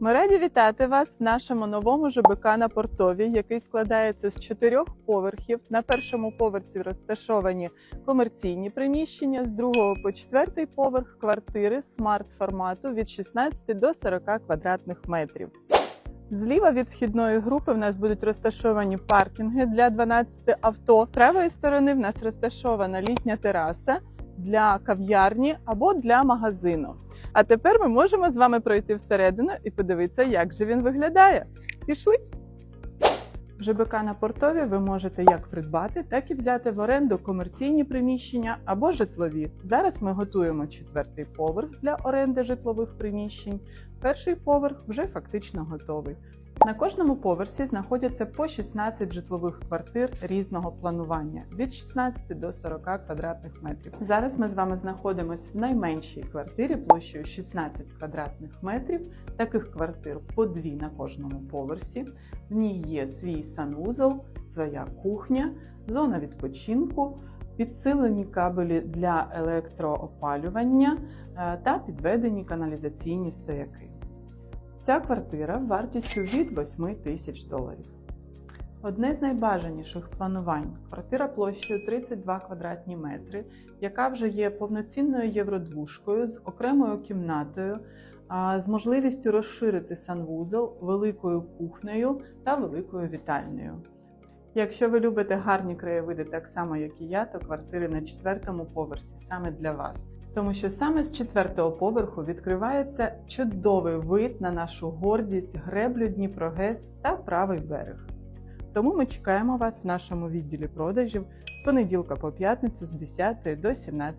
Ми раді вітати вас в нашому новому ЖБК на портові, який складається з чотирьох поверхів. На першому поверсі розташовані комерційні приміщення, з другого по четвертий поверх квартири смарт-формату від 16 до 40 квадратних метрів. Зліва від вхідної групи в нас будуть розташовані паркінги для 12 авто. З правої сторони в нас розташована літня тераса для кав'ярні або для магазину. А тепер ми можемо з вами пройти всередину і подивитися, як же він виглядає. Пішли! В ЖБК на портові ви можете як придбати, так і взяти в оренду комерційні приміщення або житлові. Зараз ми готуємо четвертий поверх для оренди житлових приміщень. Перший поверх вже фактично готовий. На кожному поверсі знаходяться по 16 житлових квартир різного планування від 16 до 40 квадратних метрів. Зараз ми з вами знаходимося в найменшій квартирі площею 16 квадратних метрів. Таких квартир по дві на кожному поверсі. В ній є свій санвузол, своя кухня, зона відпочинку, підсилені кабелі для електроопалювання е, та підведені каналізаційні стояки. Ця квартира вартістю від 8 тисяч доларів. Одне з найбажаніших планувань квартира площею 32 квадратні метри, яка вже є повноцінною євродвушкою з окремою кімнатою, з можливістю розширити санвузол великою кухнею та великою вітальнею. Якщо ви любите гарні краєвиди так само, як і я, то квартири на четвертому поверсі саме для вас. Тому що саме з четвертого поверху відкривається чудовий вид на нашу гордість, греблю Дніпрогес та правий берег. Тому ми чекаємо вас в нашому відділі продажів з понеділка по п'ятницю з 10 до 17.00.